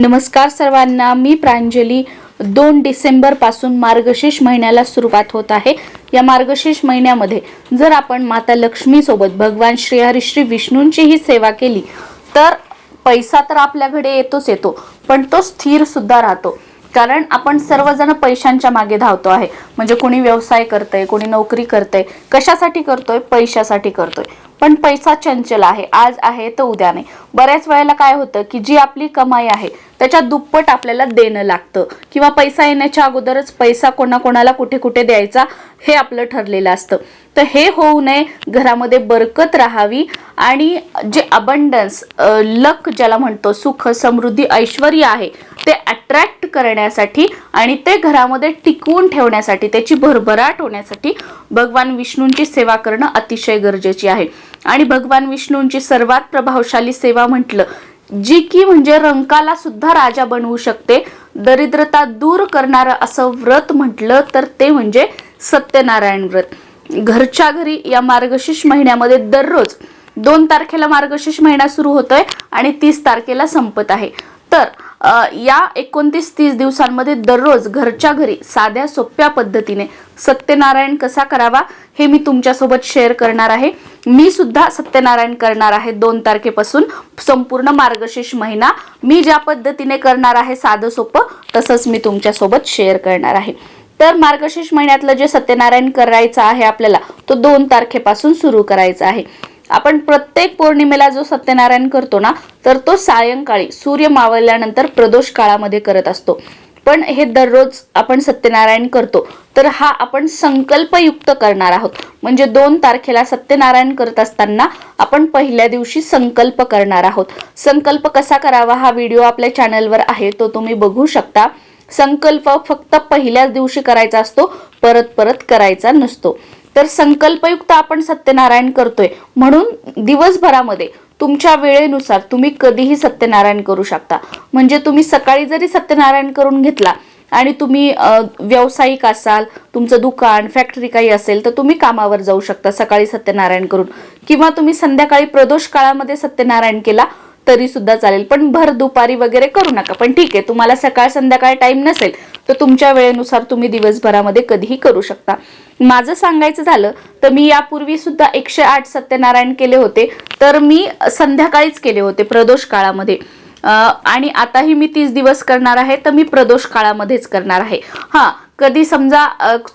नमस्कार सर्वांना मी प्रांजली. दोन डिसेंबरपासून मार्गशीर्ष महिन्याला सुरुवात होत आहे. या मार्गशीर्ष महिन्यामध्ये जर आपण माता लक्ष्मीसोबत भगवान श्री हरी श्री विष्णूंची ही सेवा केली तर पैसा तर आपल्याकडे येतोच येतो पण तो स्थिर सुद्धा राहतो. कारण आपण सर्वजण पैशांच्या मागे धावतो आहे. म्हणजे कोणी व्यवसाय करतंय कोणी नोकरी करतंय कशासाठी करतोय? पैशासाठी करतोय. पण पैसा चंचल आहे आज आहे तर उद्या नाही. बऱ्याच वेळेला काय होतं की जी आपली कमाई आहे त्याच्या दुप्पट आपल्याला देणं लागतं. किंवा पैसा येण्याच्या अगोदरच पैसा कोणाकोणाला कुठे कुठे द्यायचा हे आपलं ठरलेलं असतं. तर हे होऊ नये घरामध्ये बरकत राहावी आणि जे अबंडन्स लक ज्याला म्हणतो सुख समृद्धी ऐश्वर आहे ते अट्रॅक्ट करण्यासाठी आणि ते घरामध्ये टिकवून ठेवण्यासाठी त्याची भरभराट होण्यासाठी भगवान विष्णूंची सेवा करणं अतिशय गरजेची आहे. आणि भगवान विष्णूंची सर्वात प्रभावशाली सेवा म्हटलं जी की म्हणजे रंकाला सुद्धा राजा बनवू शकते. दरिद्रता दूर करणारं असं व्रत म्हटलं तर ते म्हणजे सत्यनारायण व्रत. घरच्या घरी या मार्गशीर्ष महिन्यामध्ये दररोज दोन तारखेला मार्गशीर्ष महिना सुरू होतोय आणि तीस तारखेला संपत आहे. तर या एकोणतीस तीस दिवसांमध्ये दररोज घरच्या घरी साध्या सोप्या पद्धतीने सत्यनारायण कसा करावा हे मी तुमच्यासोबत शेअर करणार आहे. मी सुद्धा सत्यनारायण करणार आहे दोन तारखेपासून. संपूर्ण मार्गशीर्ष महिना मी ज्या पद्धतीने करणार आहे साधं सोपं तसंच मी तुमच्यासोबत शेअर करणार आहे. तर मार्गशीर्ष महिन्यातलं जे सत्यनारायण करायचं आहे आपल्याला तो दोन तारखेपासून सुरू करायचा आहे. आपण प्रत्येक पौर्णिमेला जो सत्यनारायण करतो ना तर तो सायंकाळी सूर्य मावळल्यानंतर प्रदोष काळामध्ये करत असतो. पण हे दररोज आपण सत्यनारायण करतो तर हा आपण संकल्पयुक्त करणार आहोत. म्हणजे दोन तारखेला सत्यनारायण करत असताना आपण पहिल्या दिवशी संकल्प करणार आहोत. संकल्प कसा करावा हा व्हिडिओ आपल्या चॅनलवर आहे तो तुम्ही बघू शकता. संकल्प फक्त पहिल्याच दिवशी करायचा असतो परत परत करायचा नसतो. तर संकल्पयुक्त आपण सत्यनारायण करतोय. म्हणून दिवसभरामध्ये तुमच्या वेळेनुसार तुम्ही कधीही सत्यनारायण करू शकता. म्हणजे तुम्ही सकाळी जरी सत्यनारायण करून घेतला आणि तुम्ही व्यावसायिक असाल तुमचं दुकान फॅक्टरी काही असेल तर तुम्ही कामावर जाऊ शकता सकाळी सत्यनारायण करून. किंवा तुम्ही संध्याकाळी प्रदोष काळामध्ये सत्यनारायण केला तरी सुद्धा चालेल. पण भर दुपारी वगैरे करू नका. पण ठीक आहे तुम्हाला सकाळ संध्याकाळ टाइम नसेल तर तुमच्या वेळेनुसार तुम्ही दिवसभरामध्ये कधीही करू शकता. माझं सांगायचं झालं तर मी यापूर्वी सुद्धा एकशे आठ सत्यनारायण केले होते. तर मी संध्याकाळीच केले होते प्रदोष काळामध्ये. आणि आताही मी तीस दिवस करणार आहे तर मी प्रदोष काळामध्येच करणार आहे. हा कधी समजा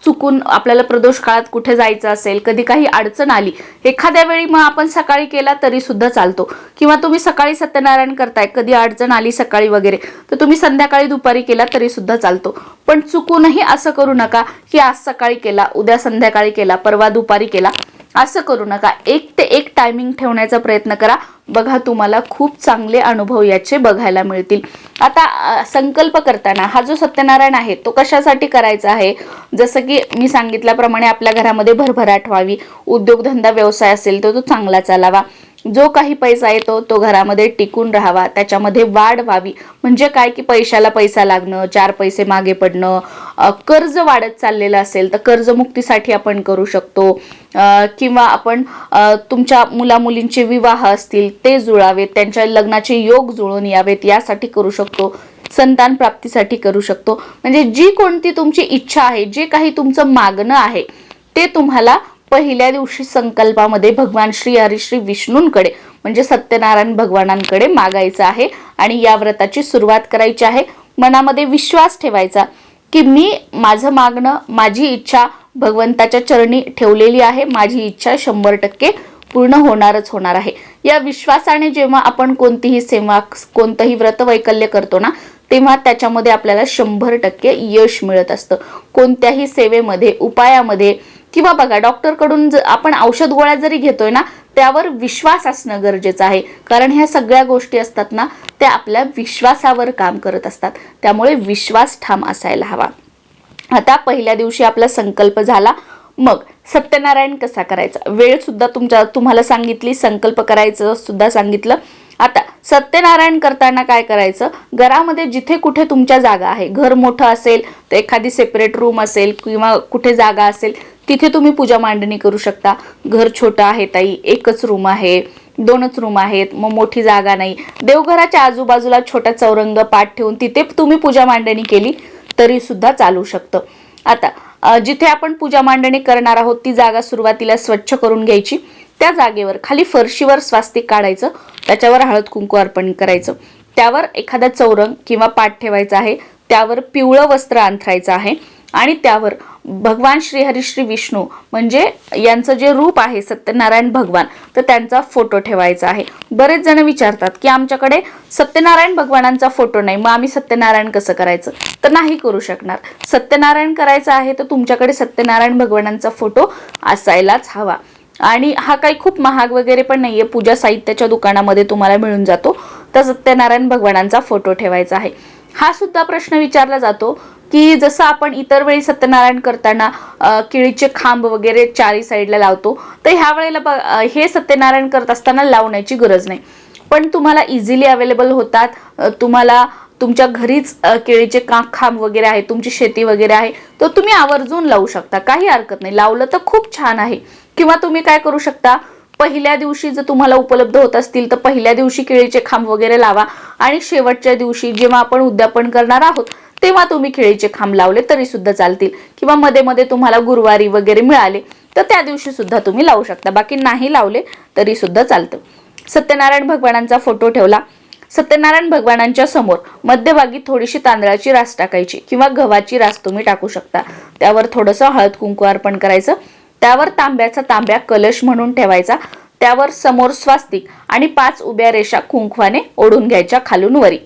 चुकून आपल्याला प्रदोष काळात कुठे जायचं असेल कधी काही अडचण आली एखाद्या वेळी मग आपण सकाळी केला तरी सुद्धा चालतो. किंवा तुम्ही सकाळी सत्यनारायण करताय कधी अडचण आली सकाळी वगैरे तर तुम्ही संध्याकाळी दुपारी केला तरी सुद्धा चालतो. पण चुकूनही असं करू नका की आज सकाळी केला उद्या संध्याकाळी केला परवा दुपारी केला. असं करू नका. एक ते एक टायमिंग ठेवण्याचा प्रयत्न करा. बघा तुम्हाला खूप चांगले अनुभव याचे बघायला मिळतील. आता संकल्प करताना हा जो सत्यनारायण आहे तो कशासाठी करायचा आहे? जसं की मी सांगितल्याप्रमाणे आपल्या घरामध्ये भरभराट व्हावी. उद्योगधंदा व्यवसाय असेल तर तो चांगला चालावा. जो काही पैसा येतो तो घरामध्ये टिकून राहावा. त्याच्यामध्ये वाढ व्हावी. म्हणजे काय की पैशाला पैसा लागणं चार पैसे मागे पडणं कर्ज वाढत चाललेलं असेल तर कर्जमुक्तीसाठी आपण करू शकतो. किंवा आपण तुमच्या मुलामुलींचे विवाह असतील ते जुळावेत त्यांच्या लग्नाचे योग जुळून यावेत यासाठी करू शकतो. संतान प्राप्तीसाठी करू शकतो. म्हणजे जी कोणती तुमची इच्छा आहे जे काही तुमचं मागणं आहे ते तुम्हाला पहिल्या दिवशी संकल्पामध्ये भगवान श्री हरी श्री विष्णूंकडे म्हणजे सत्यनारायण भगवानांकडे मागायचं आहे आणि या व्रताची सुरुवात करायची आहे. मनामध्ये विश्वास ठेवायचा. की मी माझं मागणं माझी इच्छा भगवंताच्या चरणी ठेवलेली आहे. माझी इच्छा शंभर टक्के पूर्ण होणारच होणार आहे. या विश्वासाने जेव्हा आपण कोणतीही सेवा कोणतंही व्रत वैकल्य करतो ना तेव्हा त्याच्यामध्ये आपल्याला शंभर टक्के यश मिळत असतं. कोणत्याही सेवेमध्ये उपायामध्ये किंवा बघा डॉक्टरकडून आपण औषध गोळ्या जरी घेतोय ना त्यावर विश्वास असणं गरजेचं आहे. कारण ह्या सगळ्या गोष्टी असतात ना त्या आपल्या विश्वासावर काम करत असतात. त्यामुळे विश्वास ठाम असायला हवा. आता पहिल्या दिवशी आपला संकल्प झाला मग सत्यनारायण कसा करायचा? वेळ सुद्धा तुमच्या तुम्हाला सांगितली संकल्प करायचं सुद्धा सांगितलं. आता सत्यनारायण करताना काय करायचं? घरामध्ये जिथे कुठे तुमच्या जागा आहे घर मोठं असेल तर एखादी सेपरेट रूम असेल किंवा कुठे जागा असेल तिथे तुम्ही पूजा मांडणी करू शकता. घर छोटं आहे ताई एकच रूम आहे दोनच रूम आहेत मग मोठी जागा नाही. देवघराच्या आजूबाजूला छोटा चौरंग पाठ ठेवून तिथे तुम्ही पूजा मांडणी केली तरी सुद्धा चालू शकतं. आता जिथे आपण पूजा मांडणी करणार आहोत ती जागा सुरुवातीला स्वच्छ करून घ्यायची. त्या जागेवर खाली फरशीवर स्वास्तिक काढायचं त्याच्यावर हळद कुंकू अर्पण करायचं. त्यावर एखादा चौरंग किंवा पाठ ठेवायचा आहे त्यावर पिवळं वस्त्र अंथरायचं आहे आणि त्यावर भगवान श्रीहरी श्री विष्णू म्हणजे यांचं जे रूप आहे सत्यनारायण भगवान तर त्यांचा फोटो ठेवायचा आहे. बरेच जण विचारतात की आमच्याकडे सत्यनारायण भगवानांचा फोटो नाही मग आम्ही सत्यनारायण कसं करायचं? तर नाही करू शकणार. सत्यनारायण करायचं आहे तर तुमच्याकडे सत्यनारायण भगवानांचा फोटो असायलाच हवा. आणि हा काही खूप महाग वगैरे पण नाही आहे पूजा साहित्याच्या दुकानामध्ये तुम्हाला मिळून जातो. तर सत्यनारायण भगवानांचा फोटो ठेवायचा आहे. हा सुद्धा प्रश्न विचारला जातो की जसं आपण इतर वेळी सत्यनारायण करताना केळीचे खांब वगैरे चारी साईडला लावतो तर ह्या वेळेला हे सत्यनारायण करत असताना लावण्याची गरज नाही. पण तुम्हाला इझिली अवेलेबल होतात. तुम्हाला तुमच्या घरीच केळीचे का खांब वगैरे आहे तुमची शेती वगैरे आहे तर तुम्ही आवर्जून लावू शकता. काही हरकत नाही. लावलं तर खूप छान आहे. किंवा तुम्ही काय करू शकता? पहिल्या दिवशी जर तुम्हाला उपलब्ध होत असतील तर पहिल्या दिवशी केळीचे खांब वगैरे लावा. आणि शेवटच्या दिवशी जेव्हा आपण उद्यापन करणार आहोत तेव्हा तुम्ही केळीचे खांब लावले तरी सुद्धा चालतील. किंवा मध्ये मध्ये तुम्हाला गुरुवारी वगैरे मिळाले तर त्या दिवशी सुद्धा तुम्ही लावू शकता. बाकी नाही लावले तरी सुद्धा चालतं. सत्यनारायण भगवानांचा फोटो ठेवला. सत्यनारायण भगवानांच्या समोर मध्यभागी थोडीशी तांदळाची रास टाकायची किंवा गव्हाची रास तुम्ही टाकू शकता. त्यावर थोडंसं हळद कुंकू अर्पण करायचं. त्यावर तांब्याचा तांब्या कलश म्हणून ठेवायचा. त्यावर समोर स्वास्तिक आणि पाच उभ्या रेषा कुंकवाने ओढून घ्यायच्या खालून वरी.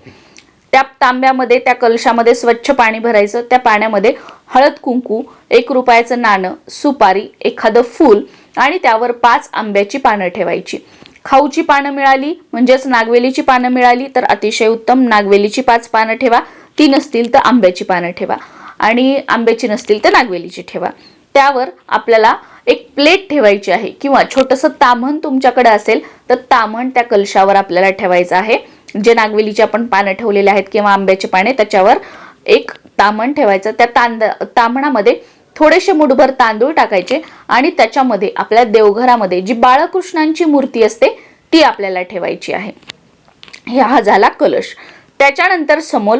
त्या तांब्यामध्ये त्या कलशामध्ये स्वच्छ पाणी भरायचं. त्या पाण्यामध्ये हळद कुंकू एक रुपयाचं नाणं सुपारी एखादं फूल आणि त्यावर पाच आंब्याची पानं ठेवायची. खाऊची पानं मिळाली म्हणजेच नागवेलीची पानं मिळाली तर अतिशय उत्तम. नागवेलीची पाच पानं ठेवा. ती नसतील तर आंब्याची पानं ठेवा. आणि आंब्याची नसतील तर नागवेलीची ठेवा. त्यावर आपल्याला एक प्लेट ठेवायची आहे किंवा छोटंसं तामण तुमच्याकडे असेल तर तामण त्या कलशावर आपल्याला ठेवायचं आहे. जे नागवेलीचे आपण पानं ठेवलेले आहेत किंवा आंब्याचे पाने त्याच्यावर एक तामण ठेवायचं. त्या तांद तामणामध्ये थोडेसे मुठभर तांदूळ टाकायचे आणि त्याच्यामध्ये आपल्या देवघरामध्ये जी बाळकृष्णांची मूर्ती असते ती आपल्याला ठेवायची आहे. हा झाला कलश. त्याच्यानंतर समोर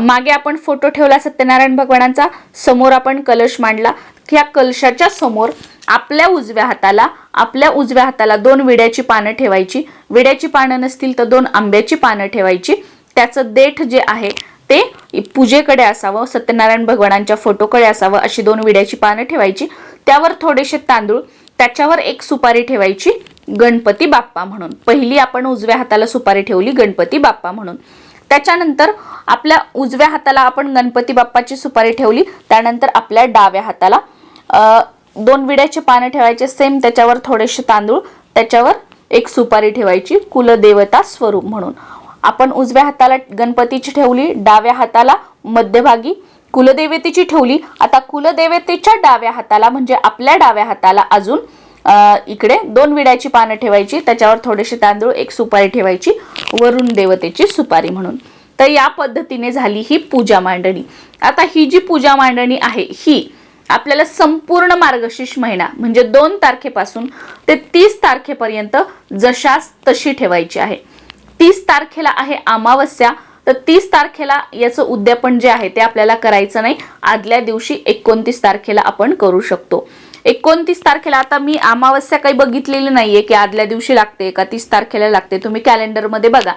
मागे आपण फोटो ठेवला सत्यनारायण भगवानांचा समोर आपण कलश मांडला. ह्या कलशाच्या समोर आपल्या उजव्या हाताला आपल्या उजव्या हाताला दोन विड्याची पानं ठेवायची. विड्याची पानं नसतील तर दोन आंब्याची पानं ठेवायची. त्याचं देठ जे आहे ते पूजेकडे असावं सत्यनारायण भगवानांच्या फोटोकडे असावं अशी दोन विड्याची पानं ठेवायची. त्यावर थोडेसे तांदूळ त्याच्यावर एक सुपारी ठेवायची गणपती बाप्पा म्हणून. पहिली आपण उजव्या हाताला सुपारी ठेवली गणपती बाप्पा म्हणून. त्याच्यानंतर आपल्या उजव्या हाताला आपण गणपती बाप्पाची सुपारी ठेवली त्यानंतर आपल्या डाव्या हाताला दोन विड्याचे पानं ठेवायचे सेम त्याच्यावर थोडेसे तांदूळ त्याच्यावर एक सुपारी ठेवायची कुलदेवता स्वरूप म्हणून. आपण उजव्या हाताला गणपतीची ठेवली डाव्या हाताला मध्यभागी कुलदेवतेची ठेवली. आता कुलदेवतेच्या डाव्या हाताला म्हणजे आपल्या डाव्या हाताला अजून इकडे दोन विड्याची पानं ठेवायची त्याच्यावर थोडेसे तांदूळ एक सुपारी ठेवायची वरुण देवतेची सुपारी म्हणून. तर या पद्धतीने झाली ही पूजा मांडणी. आता ही जी पूजा मांडणी आहे ही आपल्याला संपूर्ण मार्गशीर्ष महिना म्हणजे दोन तारखेपासून ते तीस तारखेपर्यंत जशास तशी ठेवायची आहे. तीस तारखेला आहे अमावस्या तर तीस तारखेला याचं उद्यापन जे आहे ते आपल्याला करायचं नाही. आदल्या दिवशी एकोणतीस तारखेला आपण करू शकतो. एकोणतीस तारखेला आता मी अमावस्या काही बघितलेली नाहीये की आदल्या दिवशी लागते का तीस तारखेला लागते. तुम्ही कॅलेंडरमध्ये बघा.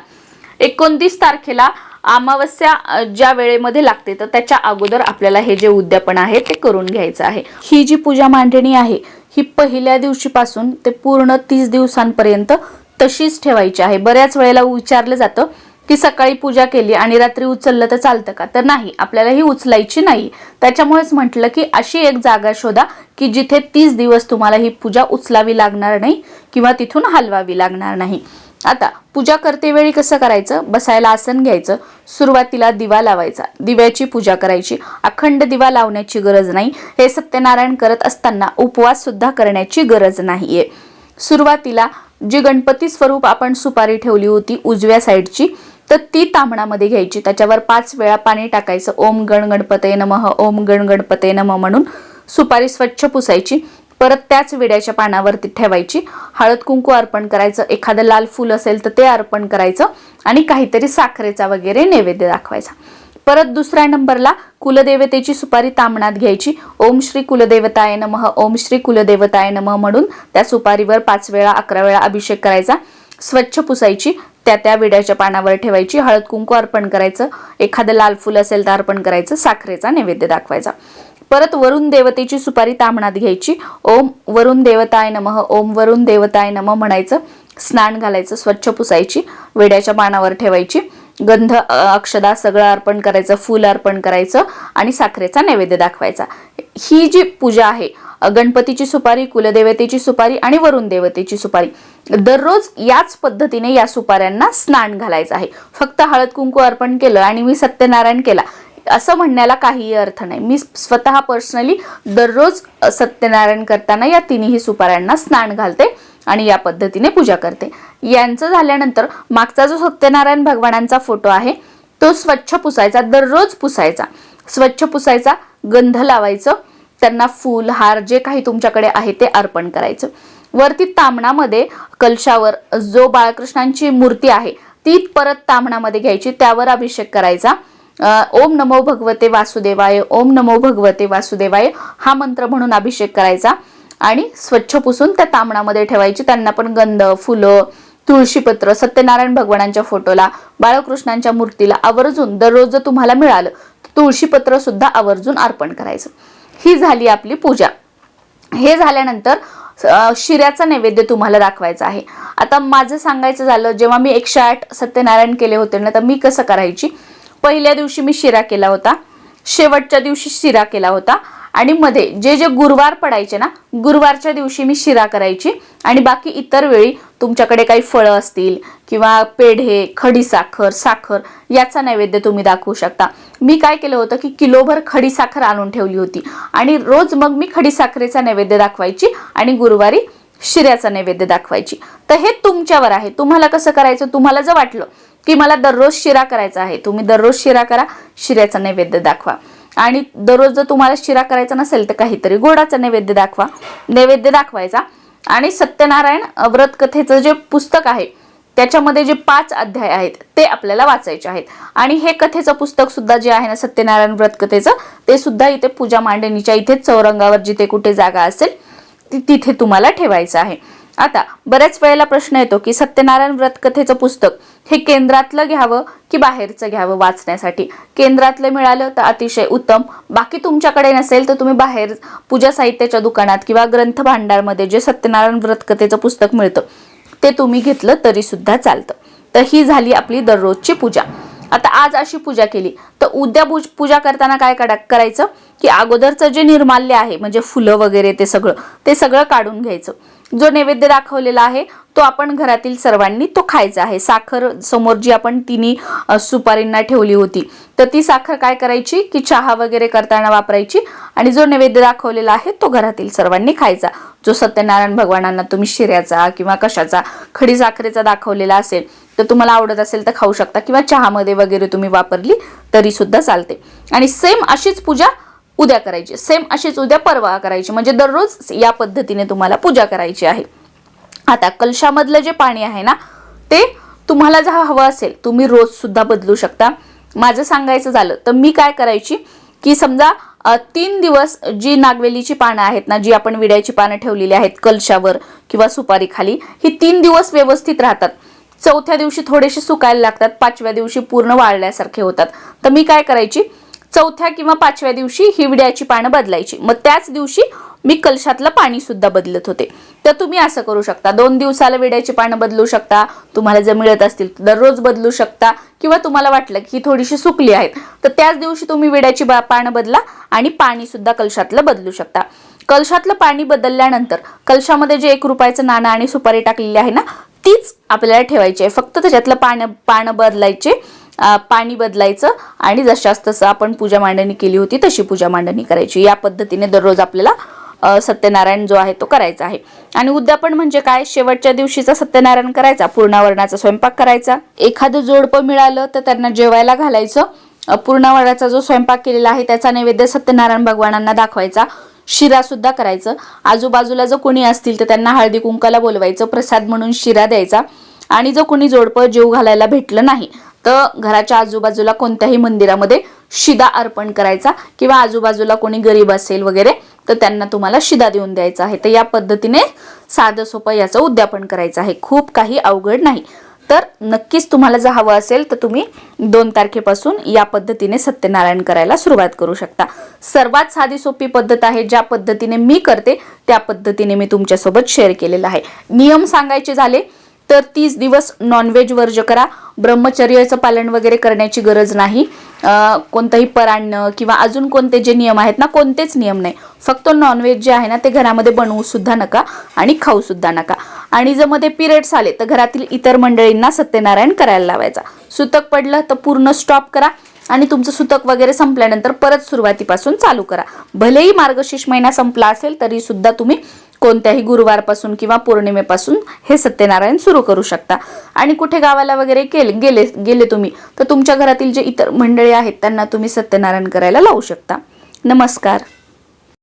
एकोणतीस तारखेला अमावस्या ज्या वेळेमध्ये लागते तर त्याच्या अगोदर आपल्याला हे जे उद्यापन आहे ते करून घ्यायचं आहे. ही जी पूजा मांडणी आहे ही पहिल्या दिवशीपासून ते पूर्ण तीस दिवसांपर्यंत तशीच ठेवायची आहे. बऱ्याच वेळेला विचारलं जातं की सकाळी पूजा केली आणि रात्री उचललं तर चालतं का? तर नाही आपल्याला ही उचलायची नाही. त्याच्यामुळेच म्हटलं की अशी एक जागा शोधा की जिथे तीस दिवस तुम्हाला ही पूजा उचलावी लागणार नाही किंवा तिथून हलवावी लागणार नाही. आता पूजा करतेवेळी कसं करायचं? बसायला आसन घ्यायचं. सुरुवातीला दिवा लावायचा. दिव्याची पूजा करायची. अखंड दिवा लावण्याची गरज नाही. हे सत्यनारायण करत असताना उपवास सुद्धा करण्याची गरज नाहीये. सुरुवातीला जी गणपती स्वरूप आपण सुपारी ठेवली होती उजव्या साईडची तर ती तांबणामध्ये घ्यायची. त्याच्यावर पाच वेळा पाणी टाकायचं. ओम गण गणपते नमः ओम गण गणपते नमः म्हणून सुपारी स्वच्छ पुसायची. परत त्याच विड्याच्या पानावरती ठेवायची. हळद कुंकू अर्पण करायचं. एखादं लाल फूल असेल तर ते अर्पण करायचं. आणि काहीतरी साखरेचा वगैरे नैवेद्य दाखवायचा. परत दुसऱ्या नंबरला कुलदेवतेची सुपारी तामणात घ्यायची. ओम श्री कुलदेवताय नमः ओम श्री कुलदेवताय नमः म्हणून त्या सुपारीवर पाच वेळा अकरा वेळा अभिषेक करायचा. स्वच्छ पुसायची. त्या त्या विड्याच्या पानावर ठेवायची. हळद कुंकू अर्पण करायचं. एखादं लाल फुल असेल तर अर्पण करायचं. साखरेचा नैवेद्य दाखवायचा. परत वरुण देवतेची सुपारी तामणात घ्यायची. ओम वरुण देवताय नमः ओम वरुण देवताय नमः म्हणायचं. स्नान घालायचं स्वच्छ पुसायची वेड्याच्या पानावर ठेवायची. गंध अक्षदा सगळं अर्पण करायचं फूल अर्पण करायचं आणि साखरेचा नैवेद्य दाखवायचा. ही जी पूजा आहे गणपतीची सुपारी कुलदेवतेची सुपारी आणि वरुण देवतेची सुपारी दररोज याच पद्धतीने या सुपाऱ्यांना स्नान घालायचं आहे. फक्त हळद कुंकू अर्पण केलं आणि मी सत्यनारायण केला असं म्हणण्याला काहीही अर्थ नाही. मी स्वतः पर्सनली दररोज सत्यनारायण करताना या तिन्ही सुपाऱ्यांना स्नान घालते आणि या पद्धतीने पूजा करते. यांचं झाल्यानंतर मागचा जो सत्यनारायण भगवानांचा फोटो आहे तो स्वच्छ पुसायचा दररोज पुसायचा. स्वच्छ पुसायचा गंध लावायचं त्यांना फूल हार जे काही तुमच्याकडे आहे ते अर्पण करायचं. वरती तामणामध्ये कलशावर जो बाळकृष्णांची मूर्ती आहे ती परत तामणामध्ये घ्यायची त्यावर अभिषेक करायचा. ओम नमो भगवते वासुदेवाय ओम नमो भगवते वासुदेवाय हा मंत्र म्हणून अभिषेक करायचा. आणि स्वच्छ पुसून त्या तामणामध्ये ठेवायची. त्यांना पण गंध फुलं तुळशीपत्र सत्यनारायण भगवानांच्या फोटोला बाळकृष्णांच्या मूर्तीला आवर्जून दररोज जर तुम्हाला मिळालं तुळशीपत्र सुद्धा आवर्जून अर्पण करायचं. ही झाली आपली पूजा. हे झाल्यानंतर शिऱ्याचा नैवेद्य तुम्हाला दाखवायचा आहे. आता माझं सांगायचं झालं जेव्हा मी एकशे आठ सत्यनारायण केले होते ना तर मी कसं करायची? पहिल्या दिवशी मी शिरा केला होता शेवटच्या दिवशी शिरा केला होता आणि मध्ये जे जे गुरुवार पडायचे ना गुरुवारच्या दिवशी मी शिरा करायची आणि बाकी इतर वेळी तुमच्याकडे काही फळं असतील किंवा पेढे खडीसाखर साखर याचा नैवेद्य तुम्ही दाखवू शकता. मी काय केलं होतं की किलोभर खडीसाखर आणून ठेवली होती आणि रोज मग मी खडीसाखरेचा नैवेद्य दाखवायची आणि गुरुवारी शिऱ्याचा नैवेद्य दाखवायची. तर हे तुमच्यावर आहे. तुम्हाला कसं करायचं? तुम्हाला जर वाटलं की मला दररोज शिरा करायचा आहे. तुम्ही दररोज शिरा करा शिऱ्याचा नैवेद्य दाखवा. आणि दररोज जर तुम्हाला शिरा करायचा नसेल तर काहीतरी गोडाचा नैवेद्य दाखवा. नैवेद्य दाखवायचा. आणि सत्यनारायण व्रत कथेचं जे पुस्तक आहे त्याच्यामध्ये जे पाच अध्याय आहेत ते आपल्याला वाचायचे आहेत. आणि हे कथेचं पुस्तक सुद्धा जे आहे ना सत्यनारायण व्रत कथेचं ते सुद्धा इथे पूजा मांडणीच्या इथे चौरंगावर जिथे कुठे जागा असेल ती तिथे तुम्हाला ठेवायचं आहे. आता बऱ्याच वेळेला प्रश्न येतो की सत्यनारायण व्रत कथेचं पुस्तक हे केंद्रातलं घ्यावं की बाहेरचं घ्यावं वाचण्यासाठी? केंद्रातलं मिळालं तर अतिशय उत्तम. बाकी तुमच्याकडे नसेल तर तुम्ही बाहेर पूजा साहित्याच्या दुकानात किंवा ग्रंथ भांडारमध्ये जे सत्यनारायण व्रत कथेचं पुस्तक मिळतं ते तुम्ही घेतलं तरी सुद्धा चालतं. तर ही झाली आपली दररोजची पूजा. आता आज अशी पूजा केली. तर उद्या पूज- पूजा करताना काय करा करायचं? की अगोदरचं जे निर्माल्य आहे म्हणजे फुलं वगैरे ते सगळं ते सगळं काढून घ्यायचं. जो नैवेद्य दाखवलेला आहे तो आपण घरातील सर्वांनी तो खायचा आहे. साखर समोर जी आपण तिन्ही सुपारींना ठेवली होती तर ती साखर काय करायची? की चहा वगैरे करताना वापरायची आणि जो नैवेद्य दाखवलेला आहे तो घरातील सर्वांनी खायचा. जो सत्यनारायण भगवानांना तुम्ही शिऱ्याचा किंवा कशाचा खडी साखरेचा दाखवलेला असेल तर तुम्हाला आवडत असेल तर खाऊ शकता. किंवा चहामध्ये वगैरे तुम्ही वापरली तरी सुद्धा चालते. आणि सेम अशीच पूजा उद्या करायची. सेम अशीच उद्या परवा करायची. म्हणजे दररोज या पद्धतीने तुम्हाला पूजा करायची आहे. आता कलशामधलं जे पाणी आहे ना ते तुम्हाला जर हवं असेल तुम्ही रोज सुद्धा बदलू शकता. माझं सांगायचं झालं तर मी काय करायची की समजा तीन दिवस जी नागवेलीची पानं आहेत ना जी आपण विड्याची पानं ठेवलेली आहेत कलशावर किंवा सुपारी खाली ही तीन दिवस व्यवस्थित राहतात. चौथ्या दिवशी थोडेसे सुकायला लागतात पाचव्या दिवशी पूर्ण वाळल्यासारखे होतात. तर मी काय करायची? चौथ्या किंवा पाचव्या दिवशी ही विड्याची पानं बदलायची. मग त्याच दिवशी मी कलशातलं पाणी सुद्धा बदलत होते. तर तुम्ही असं करू शकता. दोन दिवसाला विड्याची पानं बदलू शकता. तुम्हाला जर मिळत असतील तर दररोज बदलू शकता. किंवा तुम्हाला वाटलं की ही थोडीशी सुकली आहेत तर त्याच दिवशी तुम्ही विड्याची पानं बदला आणि पाणी सुद्धा कलशातलं बदलू शकता. कलशातलं पाणी बदलल्यानंतर कलशामध्ये जे एक रुपयाचं नाणं आणि सुपारी टाकलेली आहे ना तीच आपल्याला ठेवायची आहे. फक्त त्याच्यातलं पानं पानं बदलायचे पाणी बदलायचं आणि जशास तसं आपण पूजा मांडणी केली होती तशी पूजा मांडणी करायची. या पद्धतीने दररोज आपल्याला सत्यनारायण जो आहे तो करायचा आहे. आणि उद्यापन म्हणजे काय? शेवटच्या दिवशीचा सत्यनारायण करायचा पूर्णावरणाचा स्वयंपाक करायचा. एखादं जोडपं मिळालं तर त्यांना जेवायला घालायचं. पूर्णावरणाचा जो स्वयंपाक केलेला आहे त्याचा नैवेद्य सत्यनारायण भगवानांना दाखवायचा. शिरा सुद्धा करायचं. आजूबाजूला जर कोणी असतील तर त्यांना हळदी कुंकाला बोलवायचं प्रसाद म्हणून शिरा द्यायचा. आणि जर कोणी जोडपं जीव घालायला भेटलं नाही तर घराच्या आजूबाजूला कोणत्याही मंदिरामध्ये शिदा अर्पण करायचा किंवा आजूबाजूला कोणी गरीब असेल वगैरे तर त्यांना तुम्हाला शिदा देऊन द्यायचा आहे. तर या पद्धतीने साधं सोपं याचं उद्यापन करायचं आहे. खूप काही अवघड नाही. तर नक्कीच तुम्हाला जर हवं असेल तर तुम्ही दोन तारखेपासून या पद्धतीने सत्यनारायण करायला सुरुवात करू शकता. सर्वात साधी सोपी पद्धत आहे ज्या पद्धतीने मी करते त्या पद्धतीने मी तुमच्यासोबत शेअर केलेला आहे. नियम सांगायचे झाले तर तीस दिवस नॉनव्हेज वर्ज करा. ब्रह्मचर्याचं पालन वगैरे करण्याची गरज नाही. कोणतंही पराणणं किंवा अजून कोणते जे नियम आहेत ना कोणतेच नियम नाही. फक्त नॉनव्हेज जे आहे ना ते घरामध्ये बनवू सुद्धा नका आणि खाऊ सुद्धा नका. आणि जर मध्ये पिरियड्स आले तर घरातील इतर मंडळींना सत्यनारायण करायला लावायचा. सुतक पडलं तर पूर्ण स्टॉप करा आणि तुमचं सुतक वगैरे संपल्यानंतर परत सुरुवातीपासून चालू करा. भलेही मार्गशीर्ष महिना संपला असेल तरी सुद्धा तुम्ही कोणत्याही गुरुवारपासून किंवा पौर्णिमेपासून हे सत्यनारायण सुरू करू शकता. आणि कुठे गावाला वगैरे केले गेले गेले तुम्ही तर तुमच्या घरातील जे इतर मंडळी आहेत त्यांना तुम्ही सत्यनारायण करायला लावू शकता. नमस्कार.